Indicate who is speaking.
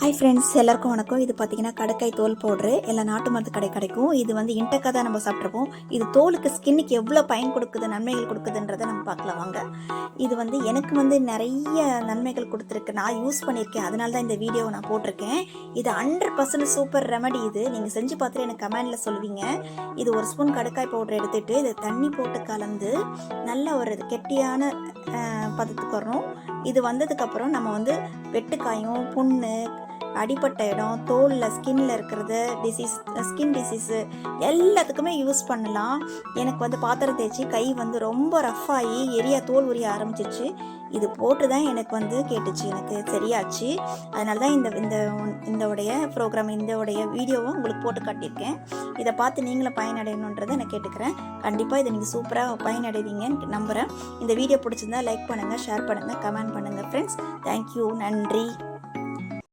Speaker 1: Hi friends எல்லாருக்கும் வணக்கம். இது பார்த்தீங்கன்னா கடற்காய் தோல் பவுட்ரு எல்லா நாட்டு மருந்து கடை கிடைக்கும். இது வந்து இன்டக்காக தான் நம்ம சாப்பிட்ருப்போம் இது தோலுக்கு ஸ்கின்னுக்கு எவ்வளோ பயன் கொடுக்குது நன்மைகள் கொடுக்குதுன்றதை நம்ம பார்க்கலாம் வாங்க. இது வந்து எனக்கு வந்து நிறைய நன்மைகள் கொடுத்துருக்கு. நான் யூஸ் பண்ணியிருக்கேன். அதனால தான் இந்த வீடியோவை நான் போட்டிருக்கேன். இது ஹண்ட்ரட் பர்சன்ட் சூப்பர் ரெமடி இது. நீங்கள் செஞ்சு பார்த்துட்டு எனக்கு கமெண்டில் சொல்லுவீங்க. இது ஒரு ஸ்பூன் கடற்காய் பவுட்ரு எடுத்துகிட்டு இது தண்ணி போட்டு கலந்து நல்ல ஒரு கெட்டியான பதத்துக்கு வரணும். இது வந்ததுக்கப்புறம் நம்ம வந்து வெட்டுக்காயும் புண்ணு அடிப்பட்ட இடம் தோலில் ஸ்கின்ல இருக்கிறது டிசீஸ் ஸ்கின் டிசீஸு எல்லாத்துக்குமே யூஸ் பண்ணலாம். எனக்கு வந்து பாத்திரம் தேய்ச்சி கை வந்து ரொம்ப ரஃப் ஆகி எரியா தோல் உரிய ஆரம்பிச்சிச்சு இது போட்டு தான் எனக்கு வந்து கேட்டுச்சு. எனக்கு சரியாச்சு. அதனால தான் இந்த இந்த இந்த உடைய ப்ரோக்ராம் இந்த உடைய வீடியோவும் உங்களுக்கு போட்டு காட்டியிருக்கேன். இதை பார்த்து நீங்களும் பயனடையணுன்றதை நான் கேட்டுக்கிறேன். கண்டிப்பாக இதை நீங்கள் சூப்பராக பயனடைவீங்கன்னு நம்புகிறேன் இந்த வீடியோ பிடிச்சிருந்தா லைக் பண்ணுங்கள் ஷேர் பண்ணுங்கள் கமெண்ட் பண்ணுங்கள் ஃப்ரெண்ட்ஸ் தேங்க்யூ நன்றி.